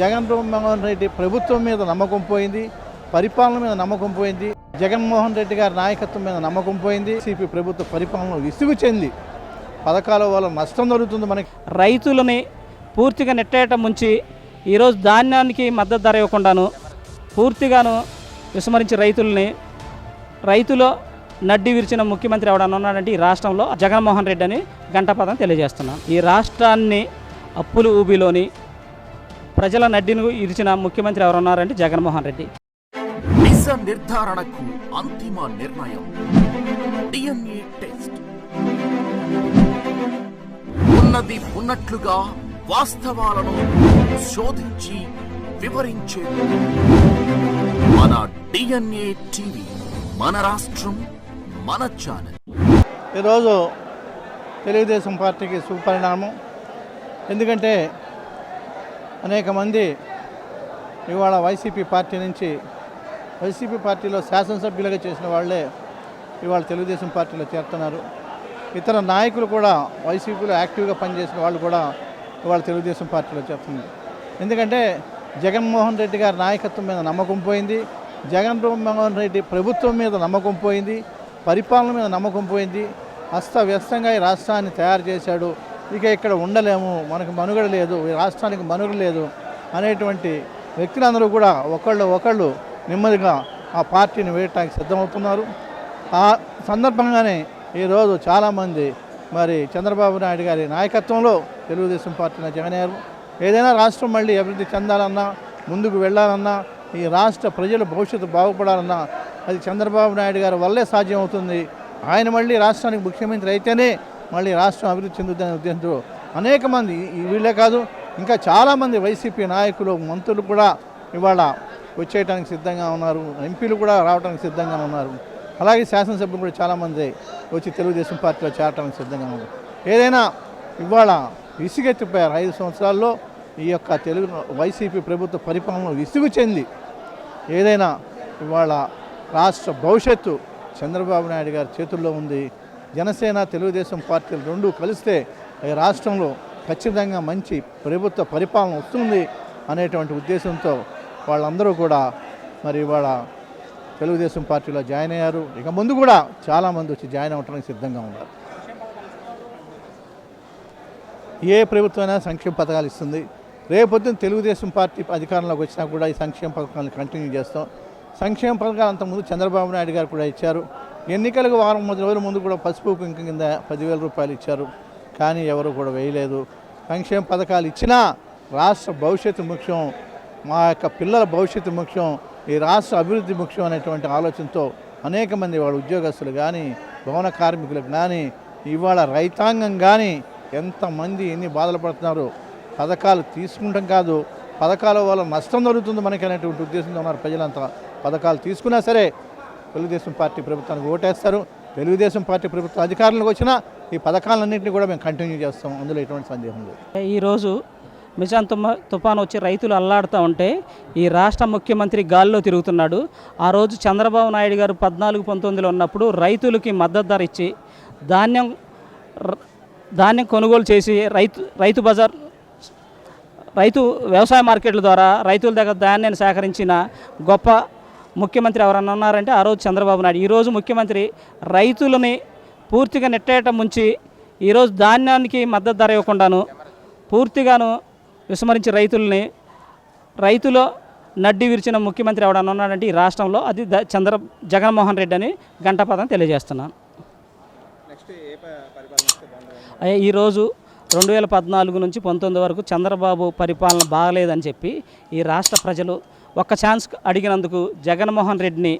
జగన్మోహన్ రెడ్డి ప్రభుత్వం మీద నమ్మకం పోయింది పరిపాలన మీద నమ్మకం పోయింది జగన్మోహన్ రెడ్డి గారి నాయకత్వం మీద నమ్మకం పోయింది సిపి ప్రభుత్వ పరిపాలన విసుగు చెంది. పథకాల వల్ల నష్టం జరుగుతుంది మనకి. రైతులని పూర్తిగా నెట్టేయటం ముంచి ఈరోజు ధాన్యానికి మద్దతు ధర ఇవ్వకుండాను పూర్తిగాను విస్మరించి రైతుల్ని రైతులో నడ్డి విరిచిన ముఖ్యమంత్రి ఎవడన్నా ఉన్నాడంటే ఈ రాష్ట్రంలో జగన్మోహన్ రెడ్డి అని గంటపదం తెలియజేస్తున్నాను. ఈ రాష్ట్రాన్ని అప్పులు ఊబిలోని ప్రజల నడ్డిని ఇరిచిన ముఖ్యమంత్రి ఎవరున్నారంటే జగన్మోహన్ రెడ్డి. నిజ నిర్ధారణకు అంతిమ నిర్ణయం. DNA test. ఉన్నది ఉన్నట్లుగా వాస్తవాలను శోధించి వివరించే మన డిఎన్ఏ టీవీ మన రాష్ట్రం మన ఛానల్. ఈరోజు తెలుగుదేశం పార్టీకి సుపరిణామం. ఎందుకంటే అనేక మంది ఇవాళ వైసీపీ పార్టీ నుంచి వైసీపీ పార్టీలో శాసనసభ్యులుగా చేసిన వాళ్ళే ఇవాళ తెలుగుదేశం పార్టీలో చేరుతున్నారు. ఇతర నాయకులు కూడా వైసీపీలో యాక్టివ్గా పనిచేసిన వాళ్ళు కూడా ఇవాళ తెలుగుదేశం పార్టీలో చేరుతున్నారు. ఎందుకంటే జగన్మోహన్ రెడ్డి గారి నాయకత్వం మీద నమ్మకం పోయింది జగన్మోహన్ రెడ్డి ప్రభుత్వం మీద నమ్మకం పోయింది పరిపాలన మీద నమ్మకం పోయింది అస్తవ్యస్తంగా ఈ రాష్ట్రాన్ని తయారు చేశాడు ఇక ఇక్కడ ఉండలేము మనకు మనుగడ లేదు ఈ రాష్ట్రానికి మనుగడ లేదు అనేటువంటి వ్యక్తులందరూ కూడా ఒకళ్ళు ఒకళ్ళు నెమ్మదిగా ఆ పార్టీని వేయటానికి సిద్ధమవుతున్నారు. ఆ సందర్భంగానే ఈరోజు చాలామంది మరి చంద్రబాబు నాయుడు గారి నాయకత్వంలో తెలుగుదేశం పార్టీలో జాయిన్ అయ్యారు. ఏదైనా రాష్ట్రం మళ్ళీ అభివృద్ధి చెందాలన్నా ముందుకు వెళ్ళాలన్నా ఈ రాష్ట్ర ప్రజల భవిష్యత్తు బాగుపడాలన్నా అది చంద్రబాబు నాయుడు గారి వల్లే సాధ్యమవుతుంది. ఆయన మళ్ళీ రాష్ట్రానికి ముఖ్యమంత్రి అయితేనే మళ్ళీ రాష్ట్రం అభివృద్ధి చెందుతుందనే ఉద్దేశంతో అనేక మంది వీళ్ళే కాదు ఇంకా చాలామంది వైసీపీ నాయకులు మంత్రులు కూడా ఇవాళ వచ్చేయడానికి సిద్ధంగా ఉన్నారు. ఎంపీలు కూడా రావడానికి సిద్ధంగా ఉన్నారు. అలాగే శాసనసభ్యులు కూడా చాలామంది వచ్చి తెలుగుదేశం పార్టీలో చేరటానికి సిద్ధంగా ఉన్నారు. ఏదైనా ఇవాళ విసిగెత్తిపోయారు ఐదు సంవత్సరాల్లో ఈ యొక్క తెలుగు వైసీపీ ప్రభుత్వ పరిపాలన విసుగు చెంది ఏదైనా ఇవాళ రాష్ట్ర భవిష్యత్తు చంద్రబాబు నాయుడు గారి చేతుల్లో ఉంది. జనసేన తెలుగుదేశం పార్టీలు రెండూ కలిస్తే ఈ రాష్ట్రంలో ఖచ్చితంగా మంచి ప్రభుత్వ పరిపాలన వస్తుంది అనేటువంటి ఉద్దేశంతో వాళ్ళందరూ కూడా మరి ఇవాళ తెలుగుదేశం పార్టీలో జాయిన్ అయ్యారు. ఇక ముందు కూడా చాలామంది వచ్చి జాయిన్ అవ్వడానికి సిద్ధంగా ఉన్నారు. ఏ ప్రభుత్వమైనా సంక్షేమ పథకాలు ఇస్తుంది. రేపొద్దున తెలుగుదేశం పార్టీ అధికారంలోకి వచ్చినా కూడా ఈ సంక్షేమ పథకాలను కంటిన్యూ చేస్తాం. సంక్షేమ పథకాలు అంతకుముందు చంద్రబాబు నాయుడు గారు కూడా ఇచ్చారు. ఎన్నికలకు వారం మూడు రోజుల ముందు కూడా పసుపు కుంకుమ కింద పదివేల రూపాయలు ఇచ్చారు. కానీ ఎవరు కూడా వేయలేదు. సంక్షేమ పథకాలు ఇచ్చినా రాష్ట్ర భవిష్యత్తు ముఖ్యం. మా యొక్క పిల్లల భవిష్యత్తు ముఖ్యం. ఈ రాష్ట్ర అభివృద్ధి ముఖ్యం అనేటువంటి ఆలోచనతో అనేక మంది వాళ్ళ ఉద్యోగస్తులు కానీ భవన కార్మికులకు కానీ ఇవాళ రైతాంగం కానీ ఎంతమంది ఎన్ని బాధలు పడుతున్నారు. పథకాలు తీసుకుంటాం కాదు. పథకాల వల్ల నష్టం జరుగుతుంది మనకి అనేటువంటి ఉద్దేశంతో ఉన్నారు ప్రజలంతా. పథకాలు తీసుకున్నా సరే తెలుగుదేశం పార్టీ ప్రభుత్వానికి ఓటేస్తారు. తెలుగుదేశం పార్టీ ప్రభుత్వం అధికారంలోకి వచ్చిన ఈ పథకాలన్నింటినీ కూడా మేము కంటిన్యూ చేస్తాం. అందులో ఎటువంటి సందేహం లేదు. ఈరోజు మిజాన్ తుమ తుఫాను వచ్చి రైతులు అల్లాడుతూ ఉంటే ఈ రాష్ట్ర ముఖ్యమంత్రి గాల్లో తిరుగుతున్నాడు. ఆ రోజు చంద్రబాబు నాయుడు గారు పద్నాలుగు పంతొమ్మిదిలో ఉన్నప్పుడు రైతులకి మద్దతు ధర ఇచ్చి ధాన్యం ధాన్యం కొనుగోలు చేసి రైతు రైతు బజార్ రైతు వ్యవసాయ మార్కెట్ల ద్వారా రైతుల దగ్గర ధాన్యాన్ని సేకరించిన గొప్ప ముఖ్యమంత్రి ఎవరన్నా ఉన్నారంటే ఆ రోజు చంద్రబాబు నాయుడు. ఈరోజు ముఖ్యమంత్రి రైతులని పూర్తిగా నెట్టేట ముంచి ఈరోజు ధాన్యానికి మద్దతు ధర ఇవ్వకుండాను పూర్తిగాను విస్మరించి రైతుల్ని రైతులో నడ్డి విరిచిన ముఖ్యమంత్రి ఎవడన్నా ఉన్నాడంటే ఈ రాష్ట్రంలో అది ద- చంద్ర జగన్మోహన్ రెడ్డి అని గంటపదం తెలియజేస్తున్నాను. అయ్యా ఈరోజు రెండు వేల పద్నాలుగు నుంచి పంతొమ్మిది వరకు చంద్రబాబు పరిపాలన బాగలేదని చెప్పి ఈ రాష్ట్ర ప్రజలు ఒక్క ఛాన్స్ అడిగినందుకు జగన్మోహన్ రెడ్డిని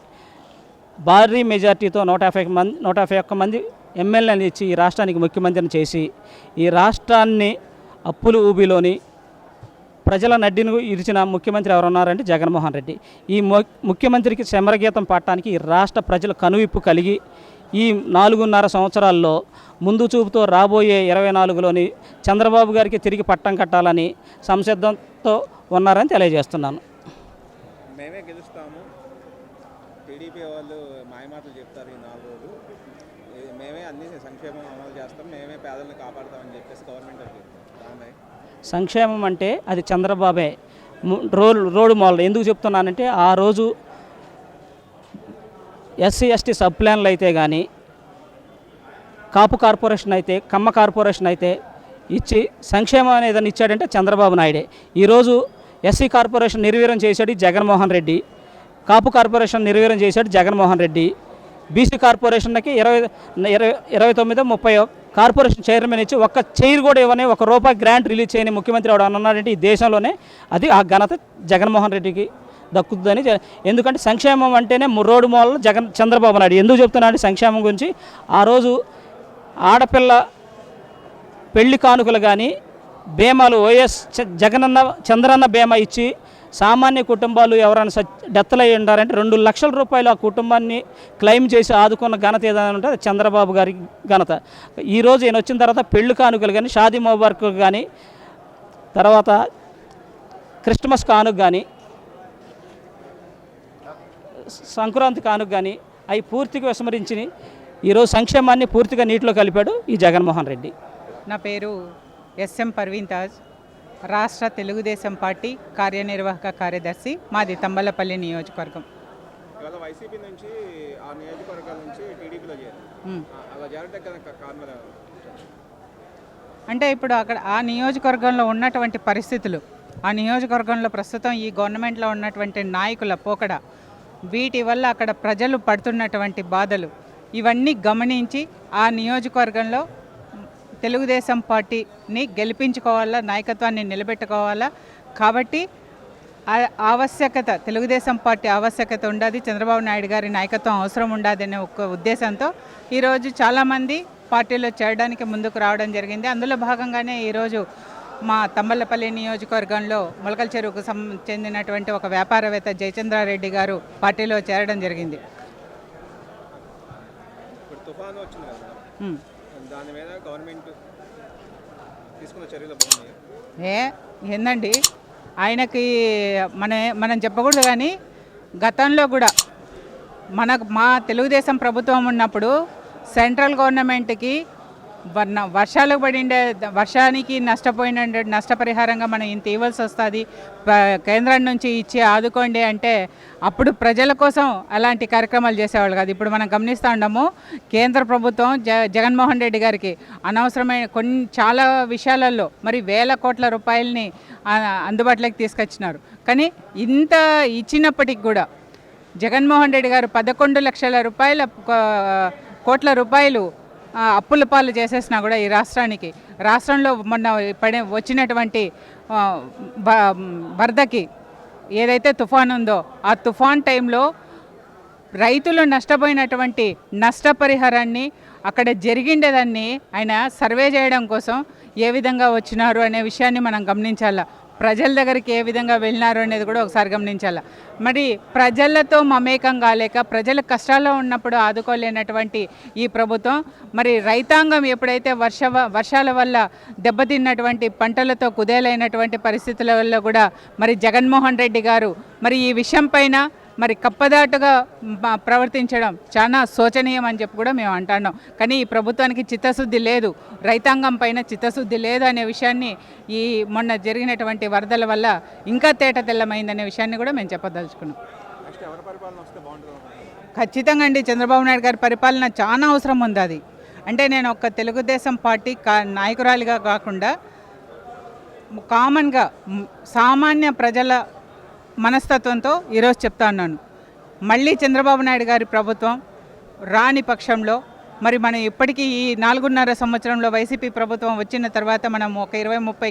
భారీ మెజార్టీతో నూట యాభై మంది నూట యాభై ఒక్క మంది ఎమ్మెల్యేని ఇచ్చి ఈ రాష్ట్రానికి ముఖ్యమంత్రిని చేసి ఈ రాష్ట్రాన్ని అప్పులు ఊబిలోని ప్రజల నడ్డిని ఇరిచిన ముఖ్యమంత్రి ఎవరున్నారంటే జగన్మోహన్ రెడ్డి. ఈ ము- ముఖ్యమంత్రికి శమరగీతం పాడటానికి ఈ రాష్ట్ర ప్రజలు కనువిప్పు కలిగి ఈ నాలుగున్నర సంవత్సరాల్లో ముందు చూపుతో రాబోయే ఇరవై నాలుగులోని చంద్రబాబు గారికి తిరిగి పట్టం కట్టాలని సంసిద్ధంతో ఉన్నారని తెలియజేస్తున్నాను మేమే గెలుస్తాము టీడీపీ వాళ్ళు మాయమాటలు చెప్తారు ఈ నాలుగు రోజులు ఇది మేమే అన్ని సంక్షేమం అమలు చేస్తాం మేమే పేదలను కాపాడుతామని చెప్పేసి గవర్నమెంట్ వాళ్ళు చెప్తారు దానిపై సంక్షేమం అంటే అది చంద్రబాబే. ము- రోల్ రోడ్ మోడల్. ఎందుకు చెప్తున్నానంటే ఆ రోజు ఎస్సీ ఎస్టీ సబ్ ప్లాన్లు అయితే కానీ కాపు కార్పొరేషన్ అయితే కమ్మ కార్పొరేషన్ అయితే ఇచ్చి సంక్షేమం అనేది ఏదైనా ఇచ్చాడంటే చంద్రబాబు నాయుడే. ఈరోజు ఎస్సీ కార్పొరేషన్ నిర్వీర్యం చేశాడు జగన్మోహన్ రెడ్డి. కాపు కార్పొరేషన్ నిర్వీర్యం చేశాడు జగన్మోహన్ రెడ్డి. బీసీ కార్పొరేషన్కి ఇరవై ఇరవై ఇరవై తొమ్మిది ముప్పై కార్పొరేషన్ చైర్మన్ ఇచ్చి ఒక్క చైర్ కూడా ఇవ్వని ఒక రూపాయి గ్రాంట్ రిలీజ్ చేయని ముఖ్యమంత్రి ఎవడు అన్నాడంటే ఈ దేశంలోనే అది ఆ ఘనత జగన్మోహన్ రెడ్డికి దక్కుతుందని ఎందుకంటే సంక్షేమం అంటేనే రోడ్డు మూలలో జగన్ చంద్రబాబు నాయుడు. ఎందుకు చెప్తున్నాడు సంక్షేమం గురించి? ఆ రోజు ఆడపిల్ల పెళ్ళి కానుకలు కానీ బీమాలు ఓఎస్ జగనన్న చంద్రన్న బీమా ఇచ్చి సామాన్య కుటుంబాలు ఎవరైనా సచ్ డెత్లు అయ్యి ఉండారంటే రెండు లక్షల రూపాయలు ఆ కుటుంబాన్ని క్లెయిమ్ చేసి ఆదుకున్న ఘనత ఏదైనా ఉంటే అది చంద్రబాబు గారి ఘనత. ఈరోజు ఈయన వచ్చిన తర్వాత పెళ్ళి కానుకలు కానీ షాదీ మొబార్క్ కానీ తర్వాత క్రిస్మస్ కానుక కానీ సంక్రాంతి కానుక కానీ అవి పూర్తిగా విస్మరించి ఈరోజు సంక్షేమాన్ని పూర్తిగా నీటిలో కలిపాడు ఈ జగన్మోహన్ రెడ్డి. నా పేరు ఎస్ఎం పర్వీన్ తాజ్ రాష్ట్ర తెలుగుదేశం పార్టీ కార్యనిర్వాహక కార్యదర్శి మాది తంబలపల్లి నియోజకవర్గం. వైసీపీ నుంచి ఆ నియోజకవర్గాల నుంచి టీడీపీలో అలా? అంటే ఇప్పుడు అక్కడ ఆ నియోజకవర్గంలో ఉన్నటువంటి పరిస్థితులు ఆ నియోజకవర్గంలో ప్రస్తుతం ఈ గవర్నమెంట్లో ఉన్నటువంటి నాయకుల పోకడ వీటి వల్ల అక్కడ ప్రజలు పడుతున్నటువంటి బాధలు ఇవన్నీ గమనించి ఆ నియోజకవర్గంలో తెలుగుదేశం పార్టీని గెలిపించుకోవాలా నాయకత్వాన్ని నిలబెట్టుకోవాలా? కాబట్టి ఆవశ్యకత తెలుగుదేశం పార్టీ ఆవశ్యకత ఉండదు చంద్రబాబు నాయుడు గారి నాయకత్వం అవసరం ఉండదు అనే ఒక ఉద్దేశంతో ఈరోజు చాలామంది పార్టీలో చేరడానికి ముందుకు రావడం జరిగింది. అందులో భాగంగానే ఈరోజు మా తమ్మలపల్లి నియోజకవర్గంలో మొలకల చెరువుకు చెందినటువంటి ఒక వ్యాపారవేత్త జయచంద్రారెడ్డి గారు పార్టీలో చేరడం జరిగింది. దాని మీద గవర్నమెంట్ తీసుకున్న చర్యలు బాగున్నాయి? ఏ ఏందండి? ఆయనకి మన మనం చెప్పకూడదు కానీ గతంలో కూడా మనకు మా తెలుగుదేశం ప్రభుత్వం ఉన్నప్పుడు సెంట్రల్ గవర్నమెంట్కి వర్ణ వర్షాలు పడిండే వర్షానికి నష్టపోయిన నష్టపరిహారంగా మనం ఇంత ఇవ్వాల్సి వస్తుంది. కేంద్రం నుంచి ఇచ్చి ఆదుకోండి అంటే అప్పుడు ప్రజల కోసం అలాంటి కార్యక్రమాలు చేసేవాళ్ళు కాదు. ఇప్పుడు మనం గమనిస్తూ ఉండము కేంద్ర ప్రభుత్వం జ జగన్మోహన్ రెడ్డి గారికి అనవసరమైన కొన్ని చాలా విషయాలలో మరి వేల కోట్ల రూపాయలని అందుబాటులోకి తీసుకొచ్చినారు. కానీ ఇంత ఇచ్చినప్పటికి కూడా జగన్మోహన్ రెడ్డి గారు పదకొండు లక్షల రూపాయల కో- కోట్ల రూపాయలు అప్పుల పాలు చేసేసినా కూడా ఈ రాష్ట్రానికి రాష్ట్రంలో మొన్న పడే వచ్చినటువంటి వరదకి ఏదైతే తుఫాన్ ఉందో ఆ తుఫాన్ టైంలో రైతులు నష్టపోయినటువంటి నష్టపరిహారాన్ని అక్కడ జరిగిండేదాన్ని ఆయన సర్వే చేయడం కోసం ఏ విధంగా వచ్చినారు అనే విషయాన్ని మనం గమనించాలా? ప్రజల దగ్గరికి ఏ విధంగా వెళ్ళినారు అనేది కూడా ఒకసారి గమనించాలి. మరి ప్రజలతో మమేకం కాలేక ప్రజల కష్టాల్లో ఉన్నప్పుడు ఆదుకోలేనటువంటి ఈ ప్రభుత్వం మరి రైతాంగం ఎప్పుడైతే వర్ష వర్షాల వల్ల దెబ్బతిన్నటువంటి పంటలతో కుదేలైనటువంటి పరిస్థితులలో కూడా మరి జగన్మోహన్ రెడ్డి గారు మరి ఈ విషయం పైన మరి కప్పదాటుగా ప్రవర్తించడం చాలా శోచనీయం అని చెప్పి కూడా మేము అంటున్నాం కానీ ఈ ప్రభుత్వానికి చిత్తశుద్ధి లేదు. రైతాంగం పైన చిత్తశుద్ధి లేదు అనే విషయాన్ని ఈ మొన్న జరిగినటువంటి వరదల వల్ల ఇంకా తేట తెల్లమైందనే విషయాన్ని కూడా మేము చెప్పదలుచుకున్నాం? ఖచ్చితంగా అండి. చంద్రబాబు నాయుడు గారి పరిపాలన చాలా అవసరం ఉంది అది. అంటే నేను ఒక తెలుగుదేశం పార్టీ కా నాయకురాలిగా కాకుండా కామన్గా సామాన్య ప్రజల మనస్తత్వంతో ఈరోజు చెప్తా ఉన్నాను. మళ్ళీ చంద్రబాబు నాయుడు గారి ప్రభుత్వం రాని పక్షంలో మరి మనం ఇప్పటికీ ఈ నాలుగున్నర సంవత్సరంలో వైసీపీ ప్రభుత్వం వచ్చిన తర్వాత మనం ఒక ఇరవై ముప్పై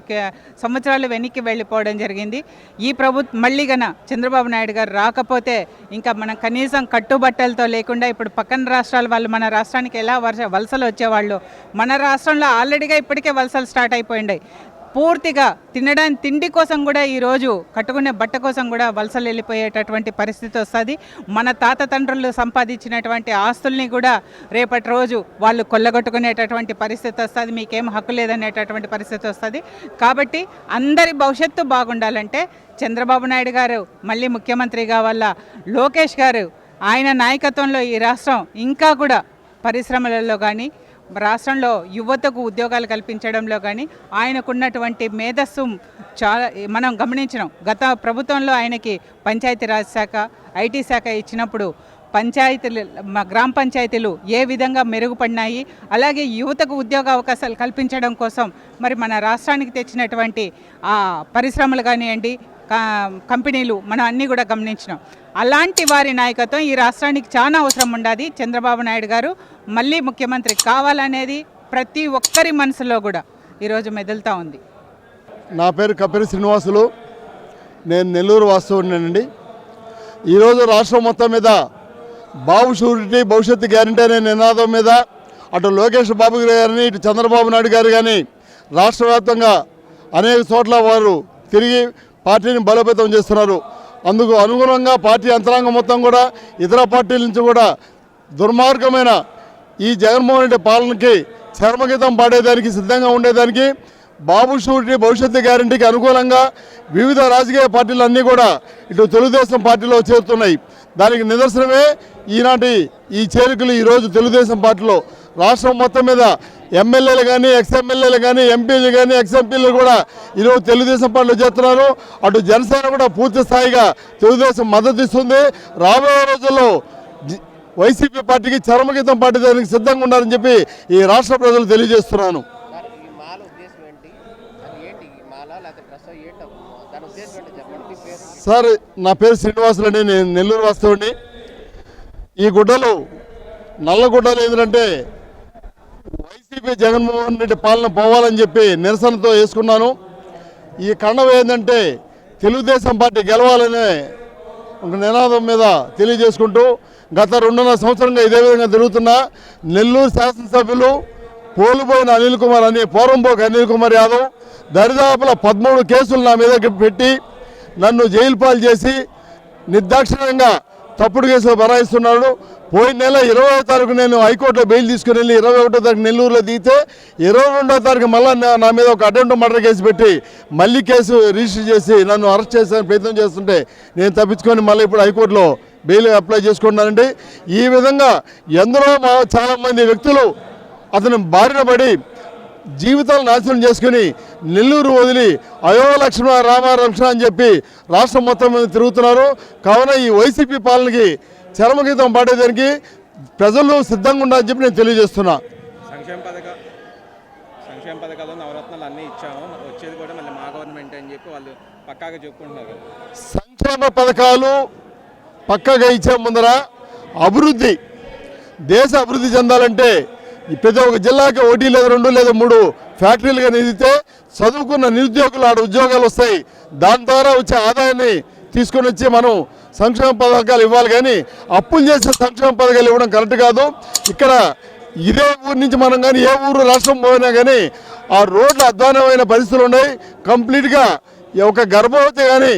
సంవత్సరాలు వెనక్కి వెళ్ళిపోవడం జరిగింది. ఈ ప్రభుత్వం మళ్ళీ గన చంద్రబాబు నాయుడు గారు రాకపోతే ఇంకా మనం కనీసం కట్టుబట్టలతో లేకుండా ఇప్పుడు పక్కన రాష్ట్రాల వాళ్ళు మన రాష్ట్రానికి ఎలా వలస వలసలు వచ్చేవాళ్ళు? మన రాష్ట్రంలో ఆల్రెడీగా ఇప్పటికే వలసలు స్టార్ట్ అయిపోయిండాయి. పూర్తిగా తినడానికి తిండి కోసం కూడా ఈరోజు కట్టుకునే బట్ట కోసం కూడా వలసలు వెళ్ళిపోయేటటువంటి పరిస్థితి వస్తుంది. మన తాత తండ్రులు సంపాదించినటువంటి ఆస్తుల్ని కూడా రేపటి రోజు వాళ్ళు కొల్లగొట్టుకునేటటువంటి పరిస్థితి వస్తుంది. మీకేం హక్కు లేదనేటటువంటి పరిస్థితి వస్తుంది. కాబట్టి అందరి భవిష్యత్తు బాగుండాలంటే చంద్రబాబు నాయుడు గారు మళ్ళీ ముఖ్యమంత్రిగా వల్ల లోకేష్ గారు ఆయన నాయకత్వంలో ఈ రాష్ట్రం ఇంకా కూడా పరిశ్రమలలో కానీ రాష్ట్రంలో యువతకు ఉద్యోగాలు కల్పించడంలో కానీ ఆయనకున్నటువంటి మేధస్సు చాలా మనం గమనించినాం. గత ప్రభుత్వంలో ఆయనకి పంచాయతీరాజ్ శాఖ ఐటీ శాఖ ఇచ్చినప్పుడు పంచాయతీలు గ్రామ పంచాయతీలు ఏ విధంగా మెరుగుపడినాయి అలాగే యువతకు ఉద్యోగ అవకాశాలు కల్పించడం కోసం మరి మన రాష్ట్రానికి తెచ్చినటువంటి పరిశ్రమలు కానివ్వండి కంపెనీలు మనం అన్నీ కూడా గమనించినాం. అలాంటి వారి నాయకత్వం ఈ రాష్ట్రానికి చాలా అవసరం ఉండాలి చంద్రబాబు నాయుడు గారు మళ్ళీ ముఖ్యమంత్రి కావాలనేది ప్రతి ఒక్కరి మనసులో కూడా ఈరోజు మెదులుతూ ఉంది. నా పేరు కపిరి శ్రీనివాసులు. నేను నెల్లూరు వాస్తవుడినండి ఈరోజు రాష్ట్రం మొత్తం మీద బాబు షూరిటీ భవిష్యత్తు గ్యారంటీ అనే నినాదం మీద అటు లోకేష్ బాబు గారిని ఇటు చంద్రబాబు నాయుడు గారు కానీ రాష్ట్ర వ్యాప్తంగా అనేక చోట్ల వారు తిరిగి పార్టీని బలోపేతం చేస్తున్నారు. అందుకు అనుగుణంగా పార్టీ యంత్రాంగం మొత్తం కూడా ఇతర పార్టీల నుంచి కూడా దుర్మార్గమైన ఈ జగన్మోహన్ రెడ్డి పాలనకి చర్మగీతం పాడేదానికి సిద్ధంగా ఉండేదానికి బాబు షూరిటీ భవిష్యత్తు గ్యారంటీకి అనుకూలంగా వివిధ రాజకీయ పార్టీలన్నీ కూడా ఇటు తెలుగుదేశం పార్టీలో చేరుతున్నాయి. దానికి నిదర్శనమే ఈనాటి ఈ చేరికలు ఈరోజు తెలుగుదేశం పార్టీలో. రాష్ట్రం మొత్తం మీద ఎమ్మెల్యేలు కానీ ఎక్స్ ఎమ్మెల్యేలు కానీ ఎంపీలు కానీ ఎక్స్ ఎంపీలు కూడా ఈరోజు తెలుగుదేశం పార్టీలో చేస్తున్నారు. అటు జనసేన కూడా పూర్తి స్థాయిగా తెలుగుదేశం మద్దతు ఇస్తుంది. రాబోయే రోజుల్లో వైసీపీ పార్టీకి చరమగీతం పార్టీ దానికి సిద్ధంగా ఉండాలని చెప్పి ఈ రాష్ట్ర ప్రజలు తెలియజేస్తున్నాను. సార్ నా పేరు శ్రీనివాసులు అండి. నేను నెల్లూరు వాస్తవుని. ఈ గుడ్డలు నల్ల గుడ్డలు ఏంటంటే వైసీపీ జగన్మోహన్ రెడ్డి పాలన పోవాలని చెప్పి నిరసనతో వేసుకున్నాను. ఈ కండం ఏంటంటే తెలుగుదేశం పార్టీ గెలవాలనే ఒక నినాదం మీద తెలియజేసుకుంటూ గత రెండున్నర సంవత్సరంగా ఇదే విధంగా జరుగుతున్న నెల్లూరు శాసనసభ్యులు కోల్పోయిన అనిల్ కుమార్ అని పోరంపోక అనిల్ కుమార్ యాదవ్ దరిదాపుల పదమూడు కేసులు నా మీద పెట్టి నన్ను జైలు పాలు చేసి నిర్దాక్షిణ్యంగా తప్పుడు కేసులు బరాయిస్తున్నాడు. పోయిన నెల ఇరవై తారీఖు నేను హైకోర్టులో బెయిల్ తీసుకుని వెళ్ళి ఇరవై ఒకటో తారీఖు నెల్లూరులో దిగితే ఇరవై రెండో తారీఖు మళ్ళీ నా- నా మీద ఒక అటెంప్ట్ మర్డర్ కేసు పెట్టి మళ్ళీ కేసు రిజిస్టర్ చేసి నన్ను అరెస్ట్ చేసే ప్రయత్నం చేస్తుంటే నేను తప్పించుకొని మళ్ళీ ఇప్పుడు హైకోర్టులో బెయిల్ అప్లై చేసుకున్నానండి ఈ విధంగా ఎందరో మా చాలామంది వ్యక్తులు అతను బారిన పడి జీవితాలు నాశనం చేసుకుని నెల్లూరు వదిలి అయో లక్ష్మణ రామ రక్షణ అని చెప్పి రాష్ట్రం మొత్తం మీద తిరుగుతున్నారు. కావున ఈ వైసీపీ పాలనకి చరమగీతం పాడేదానికి ప్రజలు సిద్ధంగా ఉండాలని చెప్పి నేను తెలియజేస్తున్నా. సంక్షేమ పథక సంక్షేమ పథకాలు నవరత్నాలు అన్నీ ఇచ్చాము. వచ్చేది కూడా మళ్ళీ మా గవర్నమెంట్ అని చెప్పి వాళ్ళు పక్కాగా చెప్పుకుంటున్నారు. సంక్షేమ పథకాలు పక్కగా ఇచ్చే ముందర అభివృద్ధి దేశ అభివృద్ధి చెందాలంటే ప్రతి ఒక్క జిల్లాకి ఒకటి లేదా రెండు లేదా మూడు ఫ్యాక్టరీలుగా నిధితే చదువుకున్న నిరుద్యోగులు ఆడ ఉద్యోగాలు వస్తాయి. దాని ద్వారా వచ్చే ఆదాయాన్ని తీసుకొని వచ్చి మనం సంక్షేమ పథకాలు ఇవ్వాలి కానీ అప్పులు చేసే సంక్షేమ పథకాలు ఇవ్వడం కరెక్ట్ కాదు. ఇక్కడ ఇదే ఊరు నుంచి మనం కానీ ఏ ఊరు రాష్ట్రం పోయినా కానీ ఆ రోడ్లు అధ్వానమైన పరిస్థితులు ఉన్నాయి. కంప్లీట్గా ఒక గర్భవతి కానీ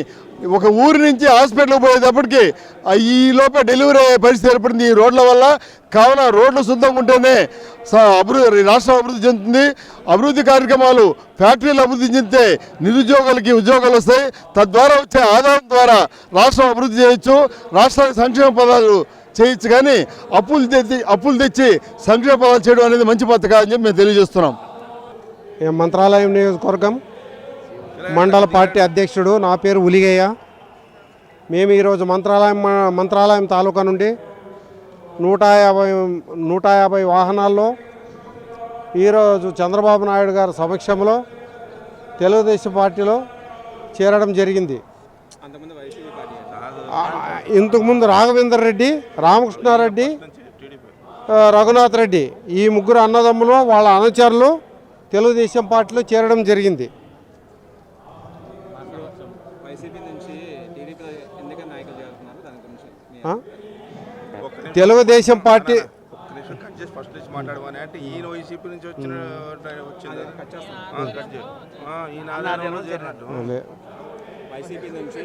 ఒక ఊరి నుంచి హాస్పిటల్కి పోయేటప్పటికి ఈ లోపల డెలివరీ అయ్యే పరిస్థితి ఏర్పడింది. ఈ రోడ్ల వల్ల కావున రోడ్లు శుద్ధంగా ఉంటేనే స- అభివృద్ధి రాష్ట్రం అభివృద్ధి చెందుతుంది. అభివృద్ధి కార్యక్రమాలు ఫ్యాక్టరీలు అభివృద్ధి చెందితే నిరుద్యోగులకి ఉద్యోగాలు వస్తాయి. తద్వారా వచ్చే ఆదాయం ద్వారా రాష్ట్రం అభివృద్ధి చేయొచ్చు. రాష్ట్రానికి సంక్షేమ పదాలు చేయొచ్చు కానీ అప్పులు తెచ్చి అప్పులు తెచ్చి సంక్షేమ పదాలు చేయడం అనేది మంచి పద్ధతి కాదని చెప్పి మేము తెలియజేస్తున్నాం. ఏ మంత్రాలయం నియోజకవర్గం మండల పార్టీ అధ్యక్షుడు నా పేరు ఉలిగయ్య. మేము ఈరోజు మంత్రాలయం మంత్రాలయం తాలూకా నుండి నూట యాభై నూట యాభై వాహనాల్లో ఈరోజు చంద్రబాబు నాయుడు గారి సమక్షంలో తెలుగుదేశం పార్టీలో చేరడం జరిగింది. ఇంతకుముందు రాఘవేందర్ రెడ్డి రామకృష్ణారెడ్డి రఘునాథ్ రెడ్డి ఈ ముగ్గురు అన్నదమ్ములు వాళ్ళ అనుచరులు తెలుగుదేశం పార్టీలో చేరడం జరిగింది వైసీపీ నుంచి టీడీపీ ఎందుకని నాయకులు చేస్తున్నారు దాని గురించి మీ ఆ? తెలుగుదేశం పార్టీ ఫస్ట్ నుంచి మాట్లాడమని. అంటే ఈయన వైసీపీ నుంచి వచ్చిన వచ్చింది. ఈయన ఆధారంలో చేరినట్టు. వైసీపీ నుంచి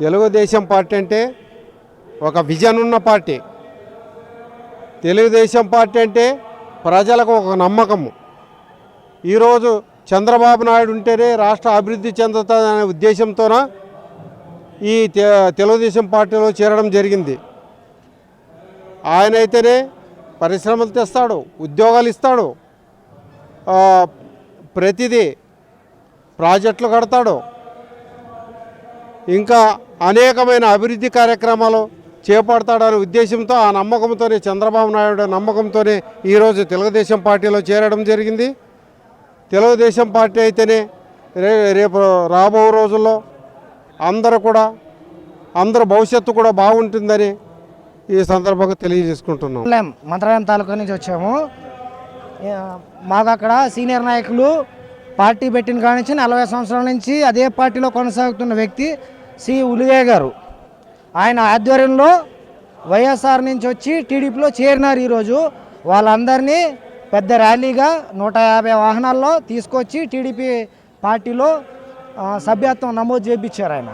తెలుగుదేశం పార్టీ అంటే ఒక విజన్ ఉన్న పార్టీ. తెలుగుదేశం పార్టీ అంటే ప్రజలకు ఒక నమ్మకము. ఈరోజు చంద్రబాబు నాయుడు ఉంటేనే రాష్ట్ర అభివృద్ధి చెందుతుందనే ఉద్దేశంతోన ఈ తెలుగుదేశం పార్టీలో చేరడం జరిగింది. ఆయన అయితేనే పరిశ్రమలు తెస్తాడు ఉద్యోగాలు ఇస్తాడు ప్రతిదీ ప్రాజెక్టులు కడతాడు. ఇంకా అనేకమైన అభివృద్ధి కార్యక్రమాలు చేపడతాడనే ఉద్దేశంతో ఆ నమ్మకంతోనే చంద్రబాబు నాయుడు నమ్మకంతోనే ఈరోజు తెలుగుదేశం పార్టీలో చేరడం జరిగింది. తెలుగుదేశం పార్టీ అయితేనే రేపు రాబో రోజుల్లో అందరూ కూడా అందరు భవిష్యత్తు కూడా బాగుంటుందని ఈ సందర్భంగా తెలియజేసుకుంటున్నాం. మంత్రాలయం తాలూకా నుంచి వచ్చాము. మాకు అక్కడ సీనియర్ నాయకులు పార్టీ పెట్టిన కాడి నుంచి నలభై సంవత్సరాల నుంచి అదే పార్టీలో కొనసాగుతున్న వ్యక్తి సి. ఉలిగయ్య గారు. ఆయన ఆధ్వర్యంలో వైఎస్ఆర్ నుంచి వచ్చి టీడీపీలో చేరినారు ఈరోజు. వాళ్ళందరినీ పెద్ద ర్యాలీగా నూట యాభై వాహనాల్లో తీసుకొచ్చి టీడీపీ పార్టీలో సభ్యత్వం నమోదు చేయించారు ఆయన.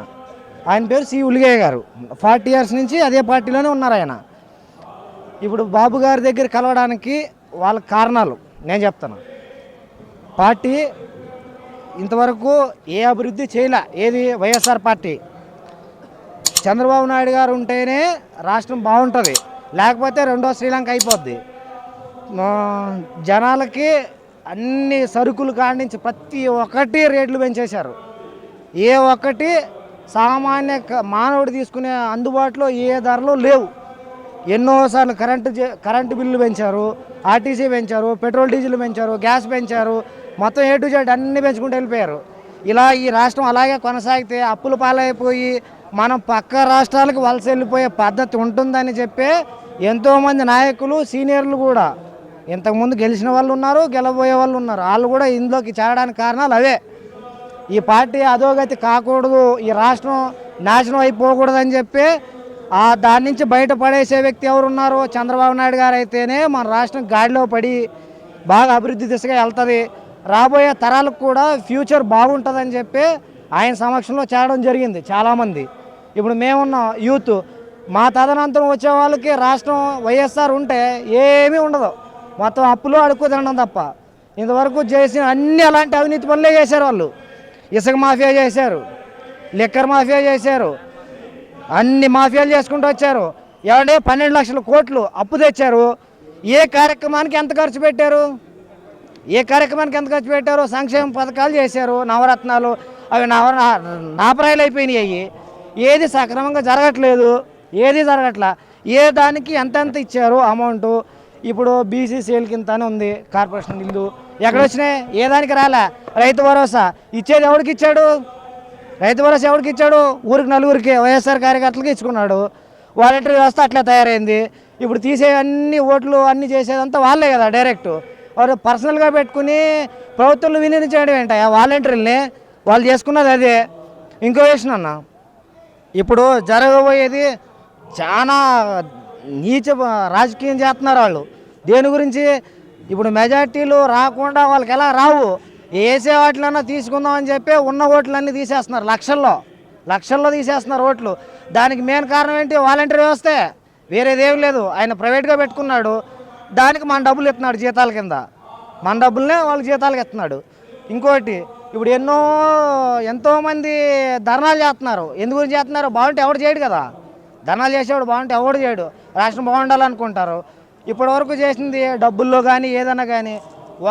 ఆయన పేరు సి ఉలిగయ్య గారు. ఫార్టీ ఇయర్స్ నుంచి అదే పార్టీలోనే ఉన్నారు ఆయన. ఇప్పుడు బాబు గారి దగ్గర కలవడానికి వాళ్ళ కారణాలు నేను చెప్తాను పార్టీ ఇంతవరకు ఏ అభివృద్ధి చేయలే. ఏది? వైఎస్ఆర్ పార్టీ. చంద్రబాబు నాయుడు గారు ఉంటేనే రాష్ట్రం బాగుంటుంది. లేకపోతే రెండో శ్రీలంక అయిపోద్ది. జనాలకి అన్ని సరుకులు కాడించి ప్రతి ఒక్కటి రేట్లు పెంచేశారు. ఏ ఒక్కటి సామాన్య మానవుడు తీసుకునే అందుబాటులో ఏ ధరలు లేవు. ఎన్నోసార్లు కరెంటు కరెంటు బిల్లు పెంచారు ఆర్టీసీ పెంచారు పెట్రోల్ డీజిల్ పెంచారు గ్యాస్ పెంచారు మొత్తం ఏ టు జెడ్ అన్ని పెంచుకుంటూ వెళ్ళిపోయారు. ఇలా ఈ రాష్ట్రం అలాగే కొనసాగితే అప్పుల పాలైపోయి మనం పక్క రాష్ట్రాలకు వలస వెళ్ళిపోయే పద్ధతి ఉంటుందని చెప్పే ఎంతోమంది నాయకులు సీనియర్లు కూడా. ఇంతకుముందు గెలిచిన వాళ్ళు ఉన్నారు గెలబోయే వాళ్ళు ఉన్నారు. వాళ్ళు కూడా ఇందులోకి చేరడానికి కారణాలు అవే. ఈ పార్టీ అధోగతి కాకూడదు ఈ రాష్ట్రం నాశనం అయిపోకూడదని చెప్పి ఆ దాని నుంచి బయటపడేసే వ్యక్తి ఎవరున్నారో చంద్రబాబు నాయుడు గారు అయితేనే మన రాష్ట్రం గాడిలో పడి బాగా అభివృద్ధి దిశగా వెళ్తుంది. రాబోయే తరాలకు కూడా ఫ్యూచర్ బాగుంటుందని చెప్పి ఆయన సమక్షంలో చేరడం జరిగింది చాలామంది. ఇప్పుడు మేమున్నాం యూత్ మా తదనంతరం వచ్చే వాళ్ళకి రాష్ట్రం వైఎస్ఆర్ ఉంటే ఏమీ ఉండదు. మొత్తం అప్పులు అడుక్కు తినడం తప్ప. ఇంతవరకు చేసిన అన్ని అలాంటి అవినీతి పనులే చేశారు వాళ్ళు. ఇసుక మాఫియా చేశారు. లిక్కర్ మాఫియా చేశారు. అన్ని మాఫియాలు చేసుకుంటూ వచ్చారు. ఏమంటే పన్నెండు లక్షల కోట్లు అప్పు తెచ్చారు. ఏ కార్యక్రమానికి ఎంత ఖర్చు పెట్టారు? ఏ కార్యక్రమానికి ఎంత ఖర్చు పెట్టారు సంక్షేమ పథకాలు చేశారు. నవరత్నాలు అవి నవ నాపరాయలు అయిపోయినాయి ఏది సక్రమంగా జరగట్లేదు ఏది జరగట్లా ఏ దానికి ఎంతెంత ఇచ్చారు అమౌంటు ఇప్పుడు బీసీసీఎల్ కింద అని ఉంది కార్పొరేషన్ ఇల్లు ఎక్కడ వచ్చినాయి ఏ దానికి రాలే. రైతు భరోసా. ఇచ్చేది ఎవరికి ఇచ్చాడు? రైతు భరోసా ఎవరికి ఇచ్చాడు? ఊరికి నలుగురికి వైఎస్ఆర్ కార్యకర్తలకి ఇచ్చుకున్నాడు. వాలంటరీ వ్యవస్థ అట్లా తయారైంది. ఇప్పుడు తీసే అన్ని ఓట్లు అన్ని చేసేదంతా వాళ్ళే కదా డైరెక్ట్ వారు పర్సనల్గా పెట్టుకుని ప్రభుత్వంలో విలీనం చేయడం ఏంటయ్యా వాలంటరీని వాళ్ళు చేసుకున్నది అదే. ఇంకో విషయం అన్న. ఇప్పుడు జరగబోయేది చాలా నీచ రాజకీయం చేస్తున్నారు వాళ్ళు. దేని గురించి? ఇప్పుడు మెజార్టీలు రాకుండా వాళ్ళకి ఎలా రావు? వేసే వాటిలన్నా తీసుకుందామని చెప్పి ఉన్న ఓట్లన్నీ తీసేస్తున్నారు లక్షల్లో. లక్షల్లో తీసేస్తున్నారు ఓట్లు. దానికి మెయిన్ కారణం ఏంటి? వాలంటీర్ వ్యవస్థే. వేరేదేమి లేదు. ఆయన ప్రైవేట్గా పెట్టుకున్నాడు. దానికి మన డబ్బులు ఇస్తున్నాడు జీతాల కింద. మన డబ్బులనే వాళ్ళ జీతాలకు ఇస్తున్నాడు. ఇంకోటి ఇప్పుడు ఎన్నో ఎంతోమంది ధర్నాలు చేస్తున్నారు. ఎందుకు చేస్తున్నారు? బాగుంటే ఎవడు చేయడు కదా. ధర్నాలు చేసేవాడు బాగుంటే ఎవడు చేయడు. రాష్ట్రం బాగుండాలనుకుంటారు. ఇప్పటి వరకు చేసింది డబ్బుల్లో కానీ ఏదైనా కానీ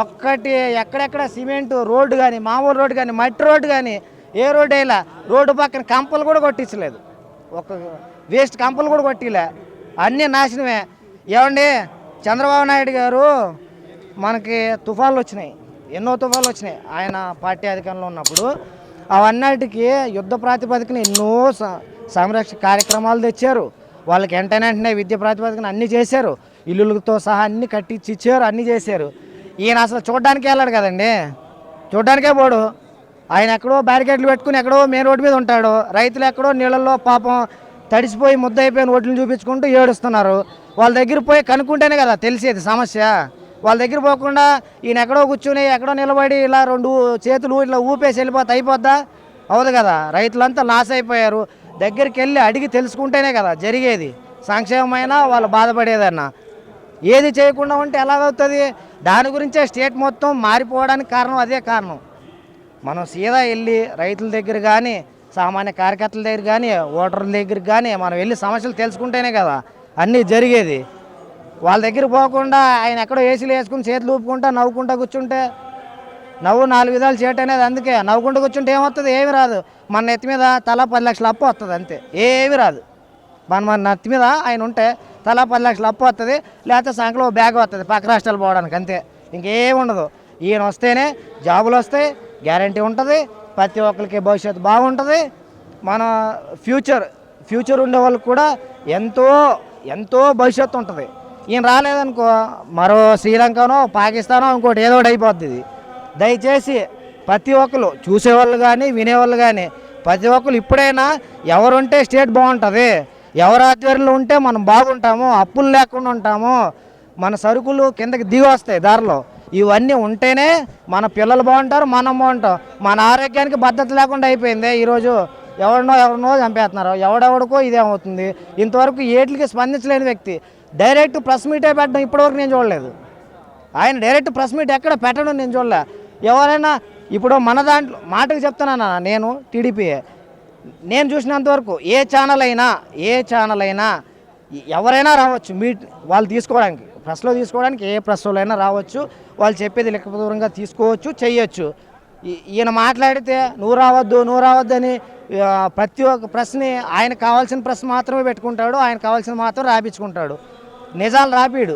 ఒక్కటి ఎక్కడెక్కడ సిమెంట్ రోడ్డు కానీ మామూలు రోడ్డు కానీ మట్టి రోడ్డు కానీ ఏ రోడ్డు అయినా రోడ్డు పక్కన కంపలు కూడా కొట్టించలేదు. ఒక వేస్ట్ కంపలు కూడా కొట్టిలే. అన్నీ నాశనమే. ఏమండి చంద్రబాబు నాయుడు గారు మనకి తుఫాన్లు వచ్చినాయి. ఎన్నో తుఫాన్లు వచ్చినాయి. ఆయన పార్టీ అధికారంలో ఉన్నప్పుడు అవన్నిటికి యుద్ధ ప్రాతిపదికన ఎన్నో సంరక్షణ కార్యక్రమాలు తెచ్చారు. వాళ్ళకి వెంటనే వెంటనే విద్య ప్రాతిపదికన అన్నీ చేశారు. ఇల్లులతో సహా అన్నీ కట్టించి ఇచ్చారు అన్నీ చేశారు. ఈయన అసలు చూడడానికి వెళ్ళాడు కదండి. చూడడానికే పోడు. ఆయన ఎక్కడో బ్యారికేడ్లు పెట్టుకుని ఎక్కడో మెయిన్ రోడ్డు మీద ఉంటాడు. రైతులు ఎక్కడో నీళ్ళల్లో పాపం తడిసిపోయి ముద్ద అయిపోయిన ఒడ్లు చూపించుకుంటూ ఏడుస్తున్నారు. వాళ్ళ దగ్గర పోయి కనుక్కుంటేనే కదా తెలిసేది సమస్య. వాళ్ళ దగ్గర పోకుండా ఈయన ఎక్కడో కూర్చుని ఎక్కడో నిలబడి ఇలా రెండు చేతులు ఇట్లా ఊపేసి వెళ్ళిపోతే అయిపోద్దా? అవదు కదా. రైతులంతా లాస్ అయిపోయారు. దగ్గరికి వెళ్ళి అడిగి తెలుసుకుంటేనే కదా జరిగేది. సంక్షేమమైనా వాళ్ళు బాధపడేదన్నా. ఏది చేయకుండా ఉంటే ఎలాగవుతుంది? దాని గురించే స్టేట్ మొత్తం మారిపోవడానికి కారణం అదే కారణం. మనం సీదా వెళ్ళి రైతుల దగ్గర కానీ సామాన్య కార్యకర్తల దగ్గర కానీ ఓటర్ల దగ్గర కానీ మనం వెళ్ళి సమస్యలు తెలుసుకుంటేనే కదా అన్నీ జరిగేది. వాళ్ళ దగ్గర పోకుండా ఆయన ఎక్కడో ఏసీలు వేసుకుని చేతులు ఊపుకుంటా నవ్వుకుంటా కూర్చుంటే నవ్వు నాలుగు విధాలు చేయటం అనేది అందుకే. నవ్వుకుంటూ కూర్చుంటే ఏమవుతుంది ఏమి రాదు. మన నెత్తి మీద తలా పది లక్షల అప్పు వస్తుంది అంతే. ఏమి రాదు. మన మన నెత్తి మీద ఆయన ఉంటే తలా పది లక్షల అప్పు వస్తుంది లేకపోతే సంఖ్యలో బ్యాగ్ వస్తుంది పక్క రాష్ట్రాలు పోవడానికి అంతే. ఇంకేం ఉండదు. ఈయన వస్తేనే జాబులు వస్తాయి గ్యారంటీ ఉంటుంది ప్రతి ఒక్కరికి భవిష్యత్తు బాగుంటుంది. మన ఫ్యూచర్ ఫ్యూచర్ ఉండే వాళ్ళకి కూడా ఎంతో ఎంతో భవిష్యత్తు ఉంటుంది. ఈయన రాలేదనుకో మరో శ్రీలంకనో పాకిస్తానో ఇంకోటి ఏదో ఒకటి అయిపోద్ది ఇది. దయచేసి ప్రతి ఒక్కరు చూసేవాళ్ళు కానీ వినేవాళ్ళు కానీ ప్రతి ఒక్కరు ఇప్పుడైనా ఎవరుంటే స్టేట్ బాగుంటుంది. ఎవరు ఆధ్వర్యంలో ఉంటే మనం బాగుంటాము అప్పులు లేకుండా ఉంటాము. మన సరుకులు కిందకి దిగి వస్తాయి దారిలో. ఇవన్నీ ఉంటేనే మన పిల్లలు బాగుంటారు మనం బాగుంటాం. మన ఆరోగ్యానికి భద్రత లేకుండా అయిపోయింది. ఈరోజు ఎవరినో ఎవరినో చంపేస్తున్నారు. ఎవడెవడికో ఇదేమవుతుంది. ఇంతవరకు ఏట్లకి స్పందించలేని వ్యక్తి. డైరెక్ట్ ప్రెస్ మీటే పెట్టడం ఇప్పటివరకు నేను చూడలేదు. ఆయన డైరెక్ట్ ప్రెస్ మీట్ ఎక్కడ పెట్టడం నేను చూడలే. ఎవరైనా ఇప్పుడు మన దాంట్లో మాటకు చెప్తున్నాను నేను టీడీపీ. నేను చూసినంతవరకు ఏ ఛానల్ అయినా ఏ ఛానల్ అయినా ఎవరైనా రావచ్చు మీట్ వాళ్ళు తీసుకోవడానికి ప్రెస్లో తీసుకోవడానికి ఏ ప్రెస్లో అయినా రావచ్చు వాళ్ళు చెప్పేది లెక్క దూరంగా తీసుకోవచ్చు చేయొచ్చు ఈ- ఈయన మాట్లాడితే నువ్వు రావద్దు నువ్వు రావద్దని ప్రతి ఒక్క ప్రశ్ని ఆయన కావాల్సిన ప్రశ్న మాత్రమే పెట్టుకుంటాడు ఆయన కావాల్సిన మాత్రం రాపించుకుంటాడు నిజాలు రాపీడు.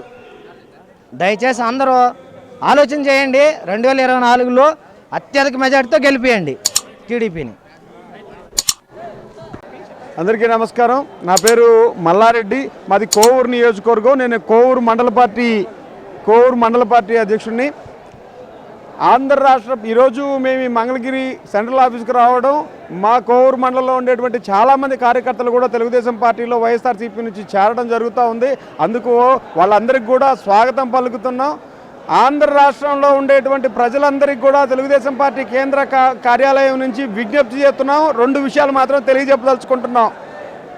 దయచేసి అందరూ ఆలోచన చేయండి. రెండు వేల ఇరవై నాలుగులో అత్యధిక మెజార్టీతో గెలిపియండి టీడీపీని. అందరికీ నమస్కారం. నా పేరు మల్లారెడ్డి. మాది కోవూరు నియోజకవర్గం. నేను కోవూరు మండల పార్టీ కోవూరు మండల పార్టీ అధ్యక్షుడిని. ఆంధ్ర రాష్ట్ర ఈరోజు మేము మంగళగిరి సెంట్రల్ ఆఫీస్కి రావడం మా కోవూరు మండలంలో ఉండేటువంటి చాలామంది కార్యకర్తలు కూడా తెలుగుదేశం పార్టీలో వైఎస్ఆర్సీపీ నుంచి చేరడం జరుగుతూ ఉంది. అందుకు వాళ్ళందరికీ కూడా స్వాగతం పలుకుతున్నాం. ఆంధ్ర రాష్ట్రంలో ఉండేటువంటి ప్రజలందరికీ కూడా తెలుగుదేశం పార్టీ కేంద్ర కార్యాలయం నుంచి విజ్ఞప్తి చేస్తున్నాం. రెండు విషయాలు మాత్రం తెలియజెప్పదలుచుకుంటున్నాం.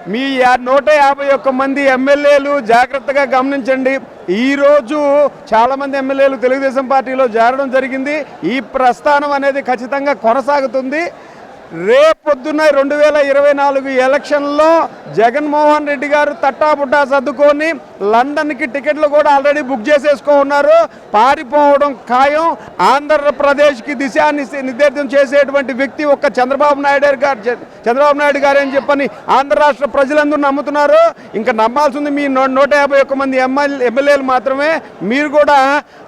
మీ యా- నూట యాభై ఒక్క మంది ఎమ్మెల్యేలు జాగ్రత్తగా గమనించండి. ఈరోజు చాలామంది ఎమ్మెల్యేలు తెలుగుదేశం పార్టీలో చేరడం జరిగింది. ఈ ప్రస్థానం అనేది ఖచ్చితంగా కొనసాగుతుంది. రేపొద్దున్న రెండు వేల ఇరవై నాలుగు ఎలక్షన్లో జగన్మోహన్ రెడ్డి గారు తట్టాపుట్టా సర్దుకొని లండన్కి టికెట్లు కూడా ఆల్రెడీ బుక్ చేసేసుకో ఉన్నారు పారిపోవడం ఖాయం. ఆంధ్రప్రదేశ్కి దిశా నిర్దేశం చేసేటువంటి వ్యక్తి ఒక్క చంద్రబాబు నాయుడు గారు చంద్రబాబు నాయుడు గారు అని చెప్పని ఆంధ్ర రాష్ట్ర ప్రజలందరూ నమ్ముతున్నారు. ఇంకా నమ్మాల్సింది మీ నూట యాభై ఒక్క మంది ఎమ్మెల్యే ఎమ్మెల్యేలు మాత్రమే. మీరు కూడా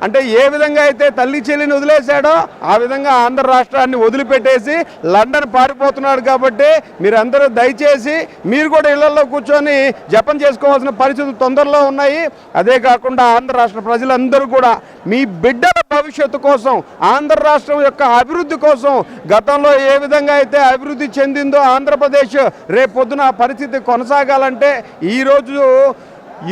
అంటే ఏ విధంగా అయితే తల్లి చెల్లిని వదిలేశాడో ఆ విధంగా ఆంధ్ర రాష్ట్రాన్ని వదిలిపెట్టేసి లండన్ పారిపోతున్నాడు కాబట్టి మీరందరూ దయచేసి మీరు కూడా ఇళ్ళలో కూర్చొని జపం చేసుకోవాల్సిన పరిస్థితులు తొందరలో ఉన్నాయి. అదే కాకుండా ఆంధ్ర రాష్ట్ర ప్రజలందరూ కూడా మీ బిడ్డల భవిష్యత్తు కోసం ఆంధ్ర రాష్ట్రం యొక్క అభివృద్ధి కోసం గతంలో ఏ విధంగా అయితే అభివృద్ధి చెందిందో ఆంధ్రప్రదేశ్ రేపొద్దున ఆ పరిస్థితి కొనసాగాలంటే ఈరోజు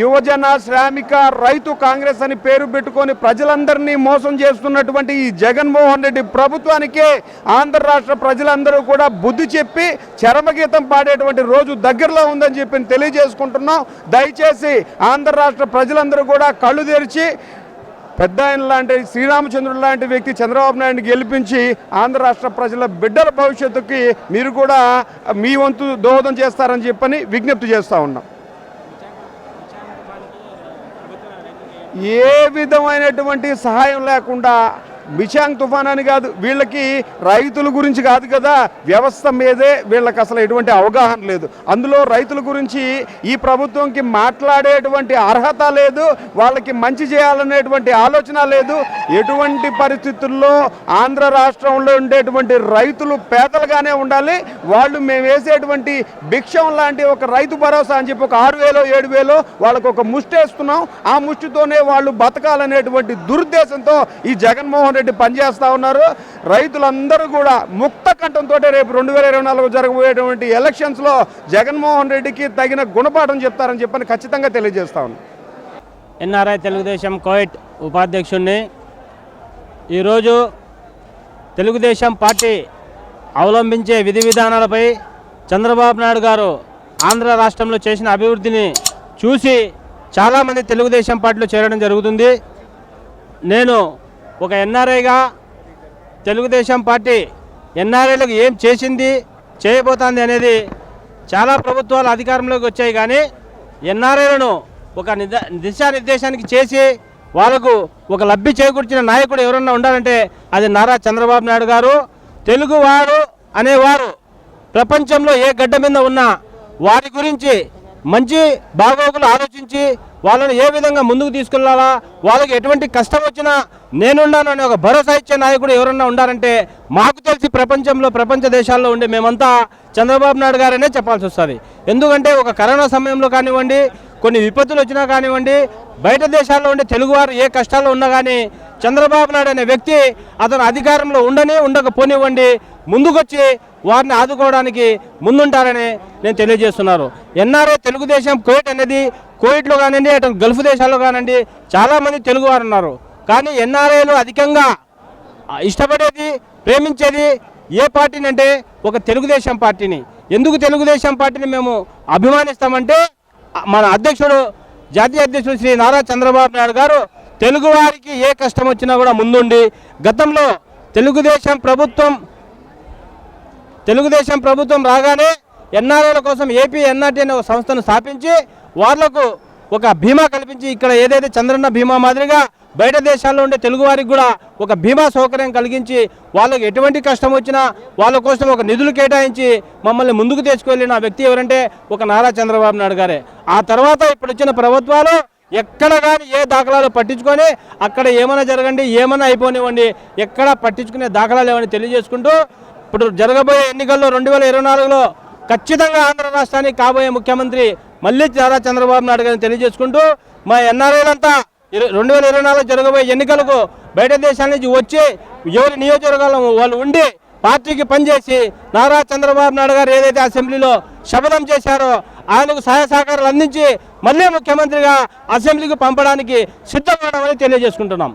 యువజన శ్రామిక రైతు కాంగ్రెస్ అని పేరు పెట్టుకొని ప్రజలందరినీ మోసం చేస్తున్నటువంటి ఈ జగన్మోహన్ రెడ్డి ప్రభుత్వానికే ఆంధ్ర రాష్ట్ర ప్రజలందరూ కూడా బుద్ధి చెప్పి చరమగీతం పాడేటువంటి రోజు దగ్గరలో ఉందని చెప్పి తెలియజేసుకుంటున్నాం. దయచేసి ఆంధ్ర రాష్ట్ర ప్రజలందరూ కూడా కళ్ళు తెరిచి పెద్ద ఆయన లాంటి శ్రీరామచంద్రుడు లాంటి వ్యక్తి చంద్రబాబు నాయుడిని గెలిపించి ఆంధ్ర రాష్ట్ర ప్రజల బిడ్డల భవిష్యత్తుకి మీరు కూడా మీ వంతు దోహదం చేస్తారని చెప్పని విజ్ఞప్తి చేస్తూ ఉన్నాం. ఏ విధమైనటువంటి సహాయం లేకుండా మిషాంగ్ తుఫాన్ అని కాదు వీళ్ళకి రైతుల గురించి కాదు కదా వ్యవస్థ మీదే వీళ్ళకి అసలు ఎటువంటి అవగాహన లేదు. అందులో రైతుల గురించి ఈ ప్రభుత్వంకి మాట్లాడేటువంటి అర్హత లేదు వాళ్ళకి మంచి చేయాలనేటువంటి ఆలోచన లేదు. ఎటువంటి పరిస్థితుల్లో ఆంధ్ర రాష్ట్రంలో ఉండేటువంటి రైతులు పేదలుగానే ఉండాలి వాళ్ళు మేము వేసేటువంటి భిక్షం లాంటి ఒక రైతు భరోసా అని చెప్పి ఒక ఆరు వేలో ఏడు వేలో వాళ్ళకు ఒక ముష్టి వేస్తున్నాం. ఆ ముష్టితోనే వాళ్ళు బతకాలనేటువంటి దురుద్దేశంతో ఈ జగన్మోహన్ రెడ్డి పనిచేస్తూ ఉన్నారు. రైతులందరూ కూడా ముక్త కంఠంతో రేపు రెండు వేల ఇరవై నాలుగు జరగబోయేటువంటి ఎలక్షన్స్లో జగన్మోహన్ రెడ్డికి తగిన గుణపాఠం చెప్తారని చెప్పని ఖచ్చితంగా తెలియజేస్తా ఉన్నాను ఎన్ఆర్ఐ తెలుగుదేశం కోయిట్ ఉపాధ్యక్షుడిని ఈరోజు తెలుగుదేశం పార్టీ అవలంబించే విధి విధానాలపై చంద్రబాబు నాయుడు గారు ఆంధ్ర రాష్ట్రంలో చేసిన అభివృద్ధిని చూసి చాలామంది తెలుగుదేశం పార్టీలో చేరడం జరుగుతుంది. నేను ఒక ఎన్ఆర్ఐగా తెలుగుదేశం పార్టీ ఎన్ఆర్ఐలకు ఏం చేసింది చేయబోతోంది అనేది చాలా ప్రభుత్వాలు అధికారంలోకి వచ్చాయి కానీ ఎన్ఆర్ఐలను ఒక దిశానిర్దేశానికి చేసి వాళ్ళకు ఒక లబ్ధి చేకూర్చిన నాయకుడు ఎవరన్నా ఉండాలంటే అది నారా చంద్రబాబు నాయుడు గారు. తెలుగువారు అనేవారు ప్రపంచంలో ఏ గడ్డ మీద ఉన్నా వారి గురించి మంచి బాగోగులు ఆలోచించి వాళ్ళని ఏ విధంగా ముందుకు తీసుకెళ్ళాలా వాళ్ళకి ఎటువంటి కష్టం వచ్చినా నేనున్నాను అనే ఒక భరోసా ఇచ్చే నాయకుడు ఎవరన్నా ఉండాలంటే మాకు తెలిసి ప్రపంచంలో ప్రపంచ దేశాల్లో ఉండే మేమంతా చంద్రబాబు నాయుడు గారనే చెప్పాల్సి వస్తుంది. ఎందుకంటే ఒక కరోనా సమయంలో కానివ్వండి కొన్ని విపత్తులు వచ్చినా కానివ్వండి బయట దేశాల్లో ఉండే తెలుగువారు ఏ కష్టాల్లో ఉన్నా కానీ చంద్రబాబు నాయుడు అనే వ్యక్తి అతను అధికారంలో ఉండనే ఉండకపోనివ్వండి ముందుకొచ్చి వారిని ఆదుకోవడానికి ముందుంటారని నేను తెలియజేస్తున్నాను ఎన్ఆర్ఐ తెలుగుదేశం కోవిడ్ అనేది కోవిడ్లో కానివ్వండి అటు గల్ఫ్ దేశాల్లో కానివ్వండి చాలామంది తెలుగువారు ఉన్నారు. కానీ ఎన్ఆర్ఐలు అధికంగా ఇష్టపడేది ప్రేమించేది ఏ పార్టీని అంటే ఒక తెలుగుదేశం పార్టీని. ఎందుకు తెలుగుదేశం పార్టీని మేము అభిమానిస్తామంటే మన అధ్యక్షుడు జాతీయ అధ్యక్షుడు శ్రీ నారా చంద్రబాబు నాయుడు గారు తెలుగువారికి ఏ కష్టం వచ్చినా కూడా ముందుండి గతంలో తెలుగుదేశం ప్రభుత్వం తెలుగుదేశం ప్రభుత్వం రాగానే ఎన్ఆర్ఐల కోసం ఏపీ ఎన్ఆర్టీ అనే ఒక సంస్థను స్థాపించి వాళ్ళకు ఒక బీమా కల్పించి ఇక్కడ ఏదైతే చంద్రన్న బీమా మాదిరిగా బయట దేశాల్లో ఉండే తెలుగు వారికి కూడా ఒక బీమా సౌకర్యం కలిగించి వాళ్ళకి ఎటువంటి కష్టం వచ్చినా వాళ్ళ కోసం ఒక నిధులు కేటాయించి మమ్మల్ని ముందుకు తీసుకువెళ్ళిన వ్యక్తి ఎవరంటే ఒక నారా చంద్రబాబు నాయుడు గారే. ఆ తర్వాత ఇప్పుడు వచ్చిన ప్రభుత్వాలు ఎక్కడ కానీ ఏ దాఖలాలు పట్టించుకొని అక్కడ ఏమైనా జరగండి ఏమైనా అయిపోనివ్వండి ఎక్కడ పట్టించుకునే దాఖలాలు ఏమని తెలియజేసుకుంటూ ఇప్పుడు జరగబోయే ఎన్నికల్లో రెండు వేల ఇరవై నాలుగులో ఖచ్చితంగా ఆంధ్ర రాష్ట్రానికి కాబోయే ముఖ్యమంత్రి మళ్ళీ నారా చంద్రబాబు నాయుడు గారిని తెలియజేసుకుంటూ మా ఎన్ఆర్ఐలంతా రెండు వేల ఇరవై నాలుగు జరగబోయే ఎన్నికలకు బయట దేశాల నుంచి వచ్చి ఎవరి నియోజకవర్గాల్లో వాళ్ళు ఉండి పార్టీకి పనిచేసి నారా చంద్రబాబు నాయుడు గారు ఏదైతే అసెంబ్లీలో శపథం చేశారో ఆయనకు సహాయ సహకారాలు అందించి మళ్ళీ ముఖ్యమంత్రిగా అసెంబ్లీకి పంపడానికి సిద్ధపడమని తెలియజేసుకుంటున్నాం.